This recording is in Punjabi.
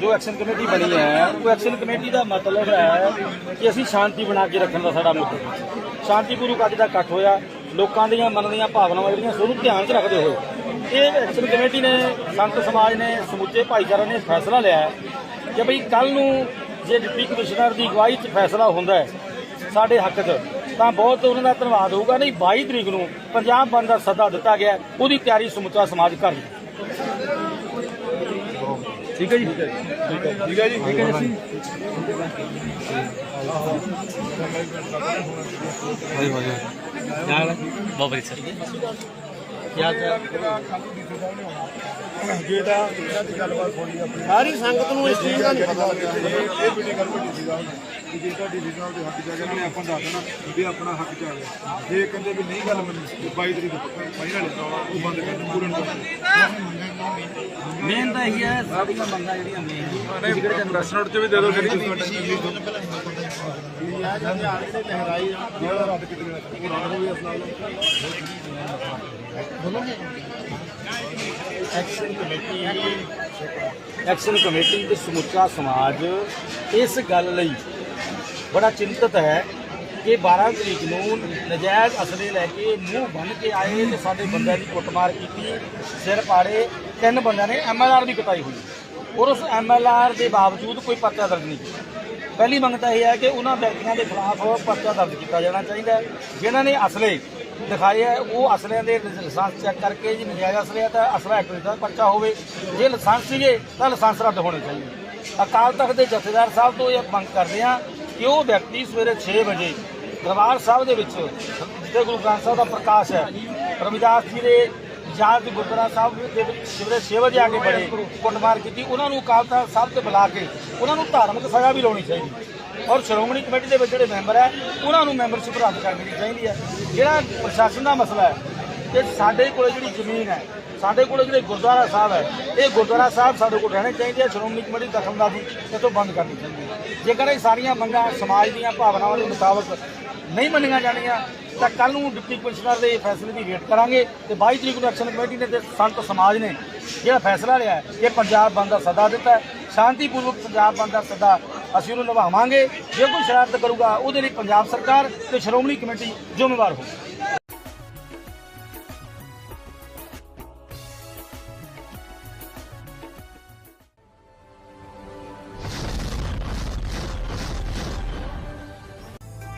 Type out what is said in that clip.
ਜੋ ਐਕਸ਼ਨ ਕਮੇਟੀ ਬਣੀ ਹੈ, ਉਹ ਐਕਸ਼ਨ ਕਮੇਟੀ ਦਾ ਮਤਲਬ ਹੈ ਕਿ ਅਸੀਂ ਸ਼ਾਂਤੀ ਬਣਾ ਕੇ ਰੱਖਣ ਦਾ ਸਾਡਾ ਮੁੱਦਾ ਸ਼ਾਂਤੀਪੂਰਵਕ ਅੱਜ ਦਾ ਇਕੱਠ ਹੋਇਆ, ਲੋਕਾਂ ਦੀਆਂ ਮਨ ਦੀਆਂ ਭਾਵਨਾਵਾਂ ਜਿਹੜੀਆਂ ਉਹਨੂੰ ਧਿਆਨ 'ਚ ਰੱਖਦੇ ਹੋਏ। ਇਹ ਐਕਸ਼ਨ ਕਮੇਟੀ ਨੇ, ਸੰਤ ਸਮਾਜ ਨੇ, ਸਮੁੱਚੇ ਭਾਈਚਾਰੇ ਨੇ ਫੈਸਲਾ ਲਿਆ ਹੈ ਕਿ ਭਈ ਕੱਲ ਨੂੰ ਜੇ ਡਿਪਟੀ ਕਮਿਸ਼ਨਰ ਦੀ ਅਗਵਾਈ 'ਚ ਫੈਸਲਾ ਹੁੰਦਾ ਹੈ ਸਾਡੇ ਹੱਕ 'ਚ, ਤਾਂ ਬਹੁਤ ਉਹਨਾਂ ਦਾ ਧੰਨਵਾਦ ਹੋਊਗਾ। ਨਹੀਂ 22 ਤਰੀਕ ਨੂੰ ਪੰਜਾਬ ਬੰਦ ਦਾ ਸੱਦਾ ਦਿੱਤਾ ਗਿਆ, ਉਹਦੀ ਤਿਆਰੀ ਸਮੁੱਚਾ ਸਮਾਜ ਕਰ ਰਿਹਾ ਠੀਕ ਹੈ ਜੀ। ਠੀਕ ਹੈ ਠੀਕ ਹੈ ਜੀ ਠੀਕ ਹੈ ਜੀ ਬਹੁਤ ਵਧੀਆ ਸਰ। ਜੇ ਤਾਂ ਇਹਨਾਂ ਦੀ ਗੱਲਬਾਤ ਹੋਣੀ ਆਪਣੀ ਸਾਰੀ ਸੰਗਤ ਨੂੰ ਇਸ ਚੀਜ਼ ਦਾ ਨਹੀਂ ਪਤਾ ਲੱਗਿਆ। ਇਹ ਮੀਟਿੰਗ ਕਰ ਵੱਡੀ ਸੀਗਾ ਕਿ ਜੇ ਤੁਹਾਡੀ ਰੀਜਨਲ ਦੇ ਹੱਕ ਇਹਨਾਂ ਨੇ ਆਪਾਂ ਦੱਸ ਦੇਣਾ ਵੀ ਆਪਣਾ ਹੱਕ ਆ ਗਿਆ। ਜੇ ਕਹਿੰਦੇ ਵੀ ਨਹੀਂ ਗੱਲ ਮੰਨੀ ਤੇ 22 ਤਰੀਕ ਨੂੰ ਪੱਕਾ ਫਾਈਨਲ ਉਹ ਬੰਦ ਕਰ ਦੇਣ ਪੂਰਨ ਮੇਨ ਤਾਂ ਇਹੀ ਹੈ ਸਾਡੀਆਂ ਮੰਗਾਂ ਜਿਹੜੀਆਂ ਮੇਨ ਨਹੀਂ ਪ੍ਰੈਸ ਨੋਟ ਚ ਵੀ ਦੇ ਦਿਓ ਜਿਹੜੀ ਜਿਹੜਾ ਰੱਦ ਕੀਤੀ ਐਕਸ਼ਨ ਕਮੇਟੀ ਐਕਸ਼ਨ ਕਮੇਟੀ ਤੇ ਸਮੁੱਚਾ ਸਮਾਜ ਇਸ ਗੱਲ ਲਈ ਬੜਾ ਚਿੰਤਤ ਹੈ ਕਿ 12 ਤਰੀਕ ਨੂੰ ਨਜਾਇਜ਼ ਅਸਲੇ ਲੈ ਕੇ ਮੂੰਹ ਬੰਨ ਕੇ ਆਏ ਤੇ ਸਾਡੇ ਬੰਦਿਆਂ ਦੀ ਕੁੱਟਮਾਰ ਕੀਤੀ। ਸਿਰ ਪਾੜੇ। ਤਿੰਨ ਬੰਦਿਆਂ ਨੇ ਐਮਐਲਆਰ ਵੀ ਕਟਾਈ ਹੋਈ। ਔਰ ਉਸ ਐਮਐਲਆਰ ਦੇ ਬਾਵਜੂਦ ਕੋਈ ਪਰਚਾ ਦਰਜ ਨਹੀਂ ਕੀਤਾ। ਪਹਿਲੀ ਮੰਗ ਤਾਂ ਇਹ ਹੈ ਕਿ ਉਹਨਾਂ ਵਿਅਕਤੀਆਂ ਦੇ ਖਿਲਾਫ ਪਰਚਾ ਦਰਜ ਕੀਤਾ ਜਾਣਾ ਚਾਹੀਦਾ ਹੈ। ਜਿਨ੍ਹਾਂ ਨੇ ਅਸਲੇ ਦਿਖਾਏ ਹੈ, ਉਹ ਅਸਲਿਆਂ ਦੇ ਲਾਇਸੈਂਸ ਚੈੱਕ ਕਰਕੇ ਜੇ, ਨਜਾਇਜ਼ ਅਸਲੇ ਆ ਤਾਂ ਅਸਲਾ ਐਕਟ ਦਾ ਪਰਚਾ ਹੋਵੇ। ਜੇ ਲਾਇਸੈਂਸ ਸੀਗੇ ਤਾਂ ਲਾਇਸੈਂਸ ਰੱਦ ਹੋਣੇ ਚਾਹੀਦੇ। ਅਕਾਲ ਤਖਤ ਦੇ ਜਥੇਦਾਰ ਸਾਹਿਬ ਤੋਂ ਇਹ ਮੰਗ ਕਰਦੇ ਆ ਕਿ ਉਹ ਵਿਅਕਤੀ ਸਵੇਰੇ 6 ਵਜੇ ਦਰਬਾਰ ਸਾਹਿਬ ਦੇ ਵਿੱਚ ਜਿੱਥੇ ਗੁਰੂ ਗ੍ਰੰਥ ਸਾਹਿਬ ਦਾ ਪ੍ਰਕਾਸ਼ ਹੈ ਰਵਿਦਾਸ ਜੀ ਦੇ ਯਾਦ ਦੀ ਗੁਰਦੁਆਰਾ ਸਾਹਿਬ ਦੇ ਵਿੱਚ ਸਵੇਰੇ 6 ਵਜੇ ਆ ਕੇ ਬੜੇ ਕੁੱਟਮਾਰ ਕੀਤੀ, ਉਹਨਾਂ ਨੂੰ ਅਕਾਲ ਤਖਤ ਸਾਹਿਬ ਤੇ ਬੁਲਾ ਕੇ, ਉਹਨਾਂ ਨੂੰ ਧਾਰਮਿਕ ਸਜ਼ਾ ਵੀ ਲਾਉਣੀ ਚਾਹੀਦੀ ਔਰ ਸ਼੍ਰੋਮਣੀ ਕਮੇਟੀ ਦੇ ਵਿੱਚ ਜਿਹੜੇ ਮੈਂਬਰ ਹੈ, ਉਹਨਾਂ ਨੂੰ ਮੈਂਬਰਸ਼ਿਪ ਰੱਦ ਕਰਨੀ ਚਾਹੀਦੀ ਹੈ। ਜਿਹੜਾ ਪ੍ਰਸ਼ਾਸਨ ਦਾ ਮਸਲਾ ਹੈ ਕਿ ਸਾਡੇ ਕੋਲ ਜਿਹੜੀ ਜ਼ਮੀਨ ਹੈ, ਸਾਡੇ ਕੋਲ ਜਿਹੜੇ ਗੁਰਦੁਆਰਾ ਸਾਹਿਬ ਹੈ, ਇਹ ਗੁਰਦੁਆਰਾ ਸਾਹਿਬ ਸਾਡੇ ਕੋਲ ਰਹਿਣੇ ਚਾਹੀਦੇ ਆ, ਸ਼੍ਰੋਮਣੀ ਕਮੇਟੀ ਦਖਲਅੰਦਾਜ਼ੀ ਇਹ ਤੋਂ ਬੰਦ ਕਰਨੀ ਚਾਹੀਦੀ ਹੈ। ਜੇਕਰ ਇਹ ਸਾਰੀਆਂ ਮੰਗਾਂ ਸਮਾਜ ਦੀਆਂ ਭਾਵਨਾਵਾਂ ਦੇ ਮੁਤਾਬਕ ਨਹੀਂ ਮੰਨੀਆਂ ਜਾਣੀਆਂ, ਤਾਂ ਕੱਲ ਨੂੰ ਡਿਪਟੀ ਕਮਿਸ਼ਨਰ ਦੇ ਫੈਸਲੇ ਦੀ ਵੇਟ ਕਰਾਂਗੇ ਤੇ 22 ਤਰੀਕ ਨੂੰ ਐਕਸ਼ਨ ਕਮੇਟੀ ਨੇ ਤੇ ਸੰਤ ਸਮਾਜ ਨੇ ਜਿਹੜਾ ਫੈਸਲਾ ਲਿਆ ਹੈ ਕਿ ਪੰਜਾਬ ਬੰਦ ਦਾ ਸੱਦਾ ਦਿੱਤਾ ਸ਼ਾਂਤੀਪੂਰਵਕ ਪੰਜਾਬ ਬੰਦ ਦਾ ਸੱਦਾ ਅਸੀਂ ਉਹਨੂੰ ਨਿਭਾਵਾਂਗੇ। ਜੇ ਕੋਈ ਸ਼ਰਾਰਤ ਕਰੂਗਾ, ਉਹਦੇ ਲਈ ਪੰਜਾਬ ਸਰਕਾਰ ਤੇ ਸ਼੍ਰੋਮਣੀ ਕਮੇਟੀ ਜ਼ਿੰਮੇਵਾਰ ਹੋਊਗੀ।